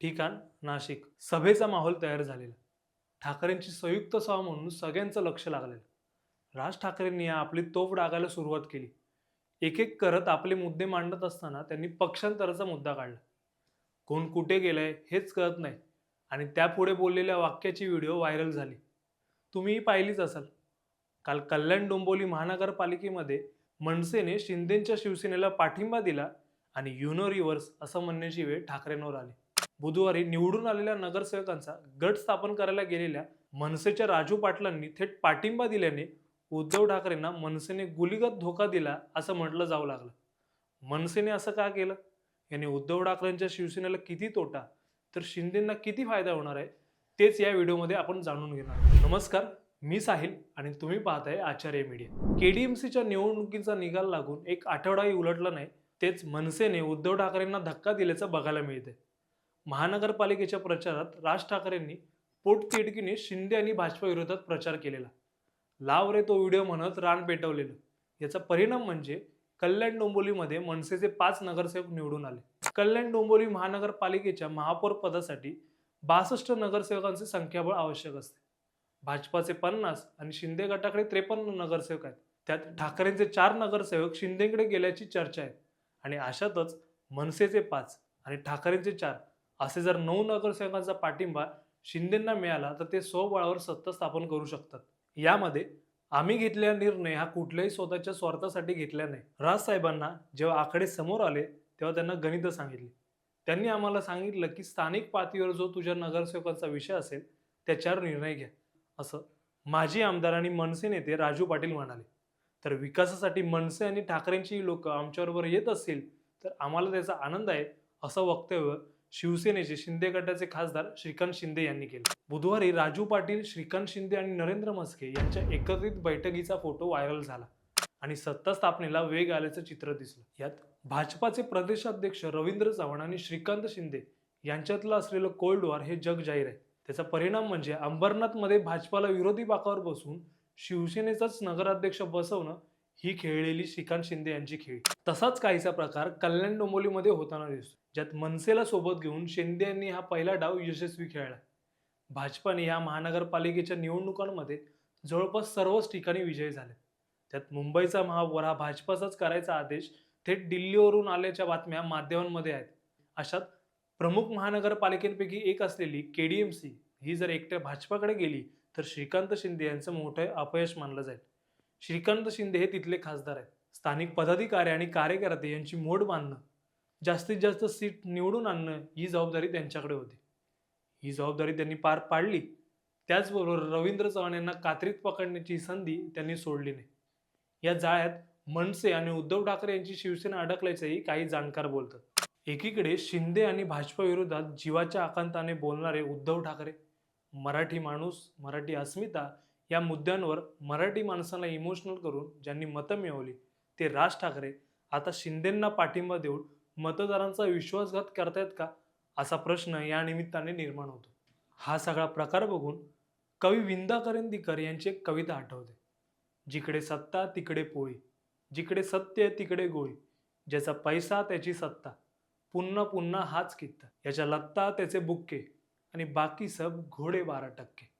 ठिकाण नाशिक. सभेचा माहोल तयार झालेला. ठाकरेंची संयुक्त सभा म्हणून सगळ्यांचं लक्ष लागलेलं. राज ठाकरेंनी आपली तोफ डागायला सुरुवात केली. एक एक करत आपले मुद्दे मांडत असताना त्यांनी पक्षांतराचा मुद्दा काढला. कोण कुठे गेलंय हेच कळत नाही आणि त्यापुढे बोललेल्या वाक्याची व्हिडिओ व्हायरल झाली. तुम्हीही पाहिलीच असाल. काल कल्याण डोंबोली महानगरपालिकेमध्ये मनसेने शिंदेच्या शिवसेनेला पाठिंबा दिला आणि युनो रिव्हर्स असं म्हणण्याची वेळ ठाकरेंवर आली. बुधवारी निवडून आलेल्या नगरसेवकांचा गट स्थापन करायला गेलेल्या मनसेच्या राजू पाटलांनी थेट पाठिंबा दिल्याने उद्धव ठाकरेंना मनसेने गुलीगत धोका दिला असं म्हटलं जाऊ लागलं. मनसेने असं का केलं? याने उद्धव ठाकरेंच्या शिवसेनेला किती तोटा? तर शिंदेंना किती फायदा होणार आहे? तेच या व्हिडिओमध्ये आपण जाणून घेणार नमस्कार मी साहिल आणि तुम्ही पाहताय आचार्य मीडिया. केडीएमसीच्या निवडणुकीचा निकाल लागून एक आठवडाही उलटला नाही तेच मनसेने उद्धव ठाकरेंना धक्का दिल्याचं बघायला मिळते महानगरपालिकेच्या प्रचारात राज ठाकरेंनी पोटतिडकीने शिंदे आणि भाजपाविरोधात प्रचार केलेला. लाव रे तो व्हिडिओ म्हणत रान पेटवलेलं. याचा परिणाम म्हणजे कल्याण डोंबोलीमध्ये मनसेचे पाच नगरसेवक निवडून आले. कल्याण डोंबोली महानगरपालिकेच्या महापौर पदासाठी बासष्ट नगरसेवकांचे संख्याबळ आवश्यक असते. भाजपाचे पन्नास आणि शिंदे गटाकडे त्रेपन्न नगरसेवक आहेत. त्यात ठाकरेंचे चार नगरसेवक शिंदेकडे गेल्याची चर्चा आहे. आणि अशातच मनसेचे पाच आणि ठाकरेंचे चार असे जर नऊ नगरसेवकांचा पाठिंबा शिंदेंना मिळाला तर ते स्वबळावर सत्ता स्थापन करू शकतात. यामध्ये आम्ही घेतलेला निर्णय हा कुठल्याही स्वतःच्या स्वार्थासाठी घेतला नाही. राज साहेबांना जेव्हा आकडे समोर आले तेव्हा त्यांना गणित सांगितली. त्यांनी आम्हाला सांगितलं की स्थानिक पातळीवर जो तुझ्या नगरसेवकांचा विषय असेल त्याच्यावर निर्णय घ्या. असं माजी आमदार आणि मनसे नेते राजू पाटील म्हणाले. तर विकासासाठी मनसे आणि ठाकरेंची लोक आमच्याबरोबर येत असतील तर आम्हाला त्याचा आनंद आहे असं वक्तव्य शिवसेनेचे शिंदे गटाचे खासदार श्रीकांत शिंदे यांनी केले. बुधवारी राजू पाटील श्रीकांत शिंदे आणि नरेंद्र मस्के यांच्या एकत्रित बैठकीचा फोटो व्हायरल झाला आणि सत्ता स्थापनेला वेग आल्याचं चित्र दिसलं. यात भाजपाचे प्रदेशाध्यक्ष रवींद्र चव्हाण आणि श्रीकांत शिंदे यांच्यातलं असलेलं कोल्ड वॉर हे जग जाहीर आहे. त्याचा परिणाम म्हणजे अंबरनाथमध्ये भाजपाला विरोधी बाकावर बसून शिवसेनेचाच नगराध्यक्ष बसवणं ही खेळलेली श्रीकांत शिंदे यांची खेळ. तसाच काहीसा प्रकार कल्याण डोंबोलीमध्ये होताना दिसतो. ज्यात मनसेला सोबत घेऊन शिंदे यांनी हा पहिला डाव यशस्वी खेळला. भाजपाने या महानगरपालिकेच्या निवडणुकांमध्ये जवळपास सर्वच ठिकाणी विजय झाले. त्यात मुंबईचा महापौर हा भाजपाचाच करायचा आदेश थेट दिल्लीवरून आल्याच्या बातम्या माध्यमांमध्ये आहेत. अशात प्रमुख महानगरपालिकेपैकी एक असलेली केडीएमसी ही जर एकट्या भाजपाकडे गेली तर श्रीकांत शिंदे यांचं मोठं अपयश मानलं जाईल. श्रीकांत शिंदे हे तिथले खासदार आहेत. स्थानिक पदाधिकारी आणि कार्यकर्ते यांची मोड बांधणं जास्तीत जास्त सीट निवडून आणणं ही जबाबदारी त्यांच्याकडे होती. ही जबाबदारी त्यांनी पार पाडली. त्याचबरोबर रवींद्र चव्हाण यांना कात्रीत पकडण्याची संधी त्यांनी सोडली नाही. या जाळ्यात मनसे आणि उद्धव ठाकरे यांची शिवसेना अडकल्याचंही काही जाणकार बोलतात. एकीकडे शिंदे आणि भाजपा विरोधात जीवाच्या आकांताने बोलणारे उद्धव ठाकरे मराठी माणूस मराठी अस्मिता या मुद्द्यांवर मराठी माणसांना इमोशनल करून ज्यांनी मतं मिळवली ते राज ठाकरे आता शिंदेंना पाठिंबा देऊन मतदारांचा विश्वासघात करतायत का? असा प्रश्न या निमित्ताने निर्माण होतो. हा सगळा प्रकार बघून कवी विंदा करंदीकर यांची एक कविता आठवते. जिकडे सत्ता तिकडे पोळी. जिकडे सत्य तिकडे गोळी. ज्याचा पैसा त्याची सत्ता. पुन्हा पुन्हा हाच कित्ता याच्या लत्ता त्याचे बुक्के. आणि बाकी सब घोडे बारा टक्के.